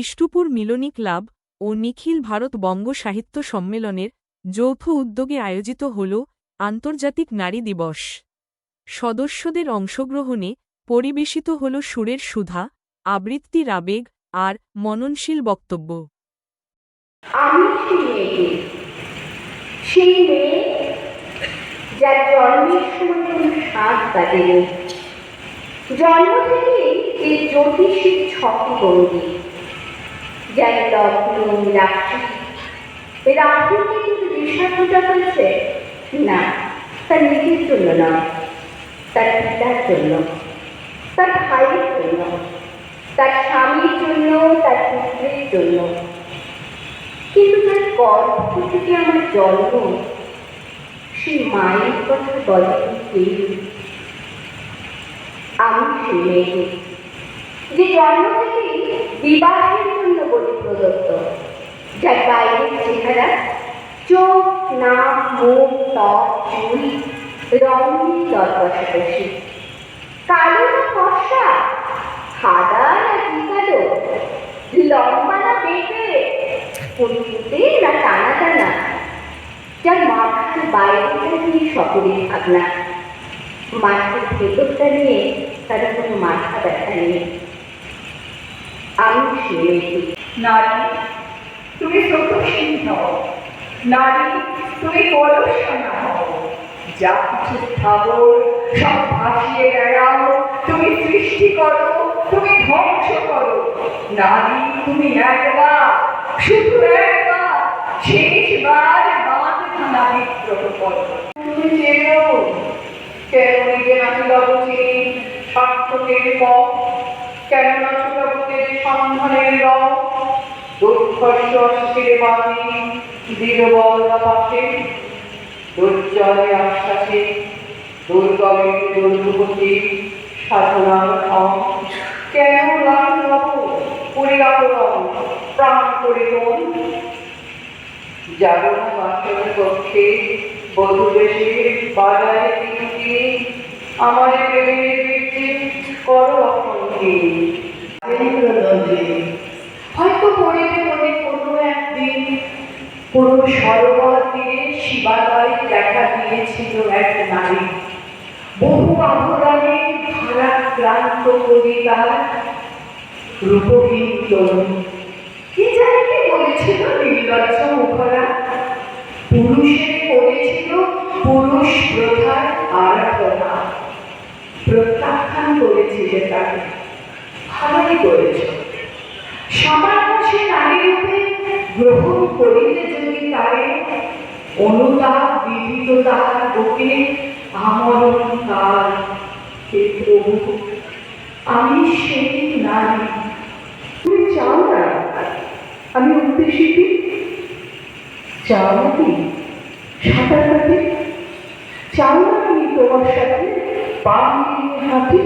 Bishnupur Milani club ও নিখিল ভারত বঙ্গ সাহিত্য সম্মেলনের যৌথ উদ্যোগে আয়োজিত হল আন্তর্জাতিক নারী দিবস। সদস্যদের অংশগ্রহণে পরিবেশিত হল সুরের সুধা আবৃত্তির আবেগ আর মননশীল বক্তব্য। আমি সেই মেয়ে যার জন্মের সময় জন্ম থেকেই এই জ্যোতিষীর ছকি গৌরী যার লগ্ন রাশি রাহুকে কিন্তু বিষাদটা হয়েছে না তার নিজের জন্য নয় তার পিতার জন্য তার ভাইয়ের জন্য তার স্বামীর জন্য তার পুত্রের জন্য কিন্তু তার গর্ভ থেকে আমার জন্ম সেই মায়ের কথা বলে আমি সেই মেয়েটি যে জন্ম থেকেই বিবাহের জন্য যার বাইরের চেহারা চোখ নাক মুখ ত্বক চুল রঙিন দরকষাকষি কালো না ফর্সা সাদা না কি কালো লম্বা না বেঁটে ফুটফুটে না টানা টানা যার মাথার বাইরেটা নিয়ে সকলের ভাবনা মাথার ভেতরটা নিয়ে তার কোনো মাথা ব্যথা নেই আমি শুনেছি নারী তুমি হও। নারী, তুমি পরশনা হও। যা কিছু স্থাবর সব ভাসিয়ে বেড়াও। তুমি সৃষ্টি করো, তুমি ধ্বংস করো। নারী, তুমি একবার, শুধু একবার, শেষবার বাঁধ খানা বিদ্রোহ করো তুমি চেনো, কেন নিজে নাকি লবচে সার্থকের পথ কেন না ছোটদের সন্ধানের রথ দুর্ধর্ষ অস্থিরে বাঁধি দীর্ঘবল পাশে দুর্জয় আশ্বাসে দুর্গমে ধন কেন লাভ লব পরিরাপরম প্রাণ করে মন জাগরণ বেশি বাজারে তিনটি আমার করো হয়তো পড়িবে মনে কোনো একদিন পুরো সরোবর তীরে শিবালয় দেখা দিয়েছিল এক নারী। বহু আভরণে ভারাক্রান্ত কবিতার রূপহীন তরুণ। কি জানি কি বলেছিল নির্লজ্জ মুখরা? পুরুষের করেছিল পুরুষ প্রথার আরাধনা। প্রত্যাখ্যান করেছিলে তাকে। ভালোই করেছ। সামান্য সে নারী রূপে গ্রহণ করিতে যদি তারে অনুতাপ বিবিধতার বুকে আমরণ কাল হে প্রভু। আমি সেই নারী। তুমি চাও না আমি উঠতে শিখি চাও নাকি সাঁতার কাটি? চাও না আমি তোমার সাথে পা হাঁটি?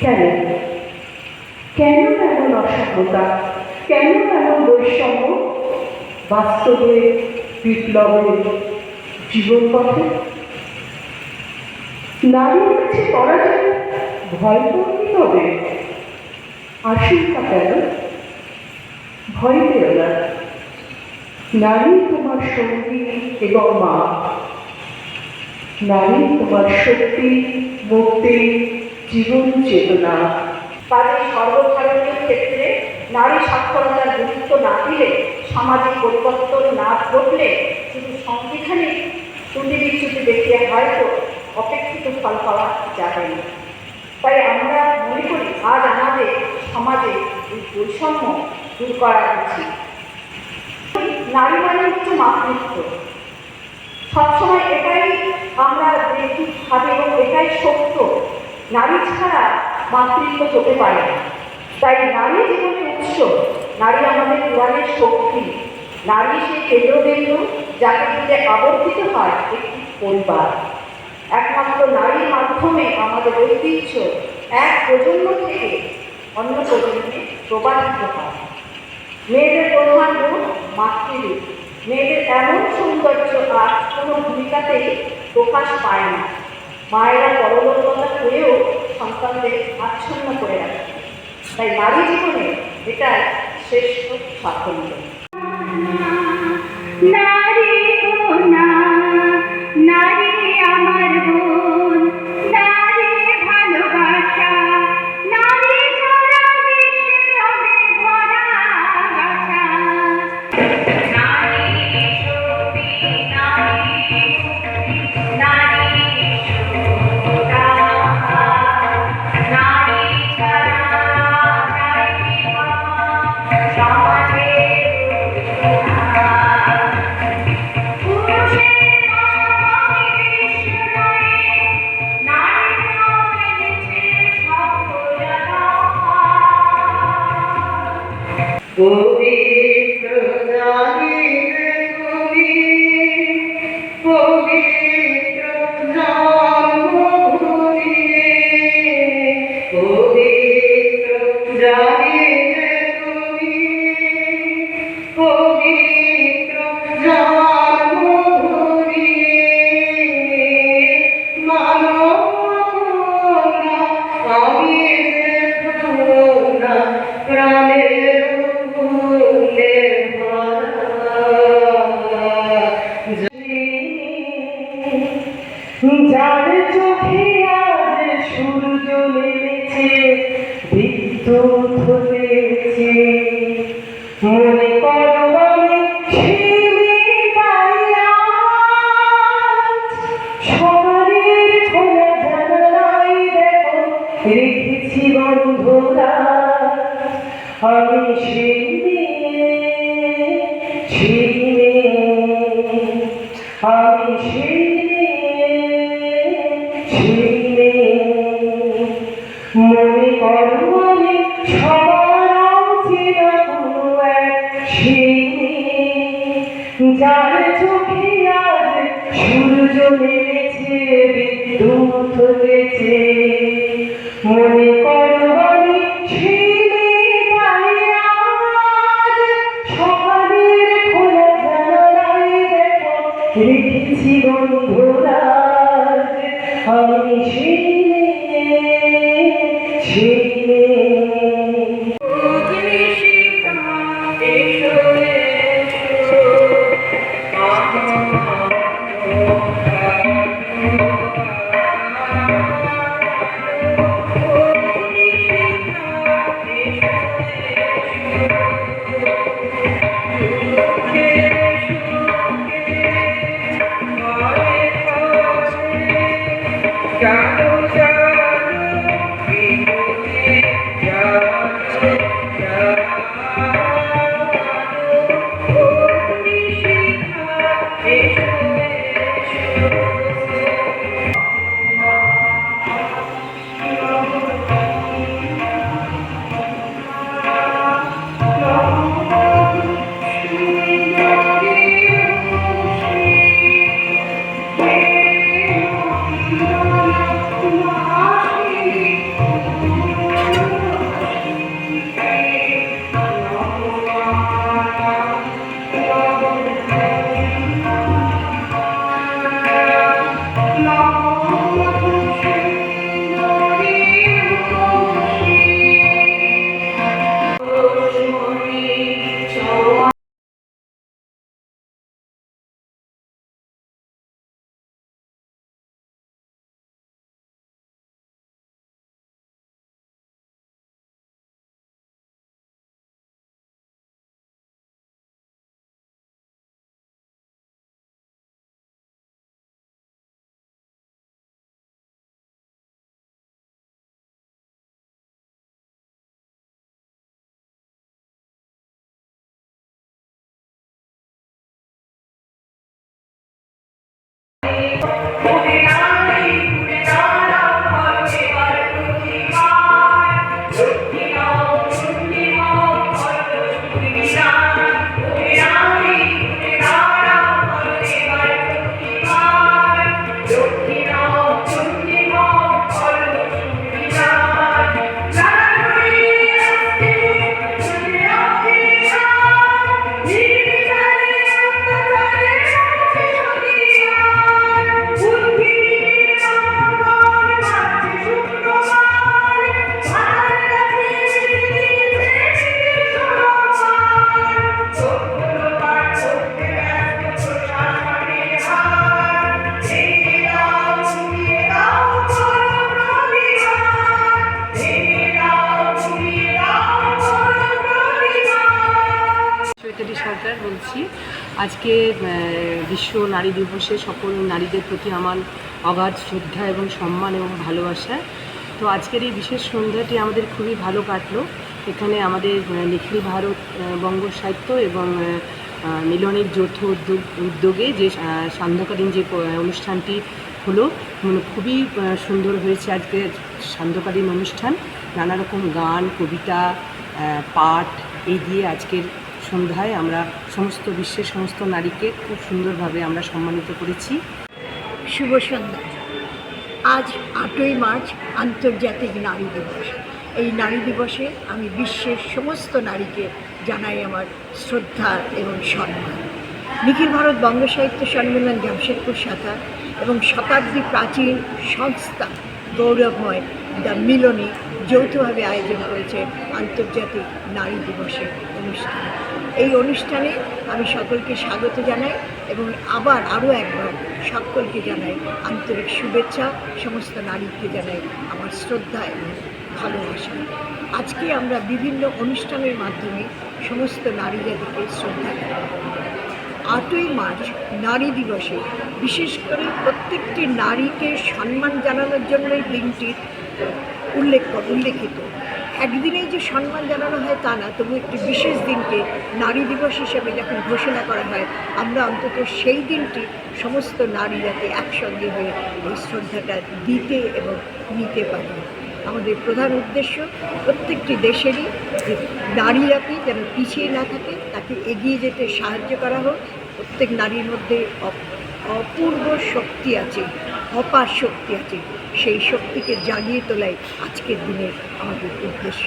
কেন? কেন এমন অসভ্যতা? কেন এমন বৈষম্য? বাস্তবে বিপ্লবের জীবন পথে নারীর কাছে পরাজয় ভয় করতে হবে? আশঙ্কা কেন? ভয় পেও না। নারী তোমার সঙ্গী এবং মা। নারী তোমার শক্তি, মুক্তি, জীবন চেতনা। কাজে সর্বভারতীয় ক্ষেত্রে নারী সাক্ষরতার গুরুত্ব না দিলে সামাজিক পরিবর্তন না ঘটলে শুধু সংবিধানে ত্রুটি বিচ্যুতি দেখিয়ে হয়তো অপেক্ষিত ফল পাওয়া যাবে না। তাই আমরা মনে করি আজ আমাদের সমাজে এই বৈষম্য দূর করা উচিত। নারী মানে হচ্ছে মাতৃত্ব। সবসময় এটাই আমরা দেখি, ভাবে এবং এটাই সত্য। নারী ছাড়া মাতৃত্ব হতে পারে তাই নারী জীবনের উৎস, নারী আমাদের পুরাণের শক্তি। নারী সেই কেন্দ্রবিন্দু যাকে দিকে আবর্তিত হয় একটি পরিবার। একমাত্র নারীর মাধ্যমে আমাদের ঐতিহ্য এক প্রজন্ম থেকে অন্য প্রজন্মে প্রবাহিত হয়। মেয়েদের প্রধান রূপ মাতৃরূপ। মেয়েদের এমন সৌন্দর্য আর কোনো ভূমিকাতেই প্রকাশ পায় না। মায়েরা পরলোকতা করেও সন্তানদের আচ্ছন্ন করে রাখে। তাই নারী জীবনে এটাই শ্রেষ্ঠ সাফল্য না Por বিদ্যুৎ হতেছে মনে করো আমি শিউলি পাইয়া সকালের খোলা জানালাই দেখো রেখেছি বন্ধুরা আমি সেই মেয়ে, আমি সেই সূর্য বিদ্যুৎ হতেছে মনে করো আমি সেই আজ, সকালের খোলা জানালায় দেখো, রেখেছি বন্ধুরাজ আমি সেই Senhor. Thank. আজকে বিশ্ব নারী দিবসে সকল নারীদের প্রতি আমার অগাধ শ্রদ্ধা এবং সম্মান এবং ভালোবাসা। তো আজকের এই বিশেষ সন্ধ্যাটি আমাদের খুবই ভালো কাটলো। এখানে আমাদের নিখিল ভারত বঙ্গ সাহিত্য এবং মিলনের যৌথ উদ্যোগ, উদ্যোগে যে সান্ধ্যকালীন যে অনুষ্ঠানটি হলো মানে খুবই সুন্দর হয়েছে আজকে সান্ধ্যকালীন অনুষ্ঠান। নানা রকম গান, কবিতা পাঠ, এই দিয়ে আজকের সন্ধ্যায় আমরা সমস্ত বিশ্বের সমস্ত নারীকে খুব সুন্দরভাবে আমরা সম্মানিত করেছি। শুভ সন্ধ্যা। আজ আটই মার্চ আন্তর্জাতিক নারী দিবস। এই নারী দিবসে আমি বিশ্বের সমস্ত নারীকে জানাই আমার শ্রদ্ধা এবং সম্মান। নিখিল ভারত বঙ্গ সাহিত্য সম্মেলন জামশেদপুর শাখা এবং শতাব্দী প্রাচীন সংস্থা গৌরবময় দ্য মিলনী যৌথভাবে আয়োজন করেছে আন্তর্জাতিক নারী দিবসের অনুষ্ঠান। এই অনুষ্ঠানে আমি সকলকে স্বাগত জানাই এবং আবার আরও একবার সকলকে জানাই আন্তরিক শুভেচ্ছা, সমস্ত নারীকে জানাই আমার শ্রদ্ধা এবং ভালোবাসা। আজকে আমরা বিভিন্ন অনুষ্ঠানের মাধ্যমে সমস্ত নারী জাতিকে শ্রদ্ধা আটই মার্চ নারী দিবসে বিশেষ করে প্রত্যেকটি নারীকে সম্মান জানানোর জন্য এই দিনটি উল্লেখ উল্লেখিত। একদিনেই যে সম্মান জানানো হয় তা না, তবু একটি বিশেষ দিনকে নারী দিবস হিসেবে যখন ঘোষণা করা হয়, আমরা অন্তত সেই দিনটি সমস্ত নারী যাতে একসঙ্গে হয়ে এই শ্রদ্ধাটা দিতে এবং নিতে পারি। আমাদের প্রধান উদ্দেশ্য প্রত্যেকটি দেশেরই যে নারী জাতি যেন পিছিয়ে না থাকে, তাকে এগিয়ে যেতে সাহায্য করা হোক। প্রত্যেক নারীর মধ্যে অপ- অপূর্ব শক্তি আছে। অপার শক্তি আছে। সেই শক্তিকে জাগিয়ে তোলাই আজকের দিনের আমাদের উদ্দেশ্য।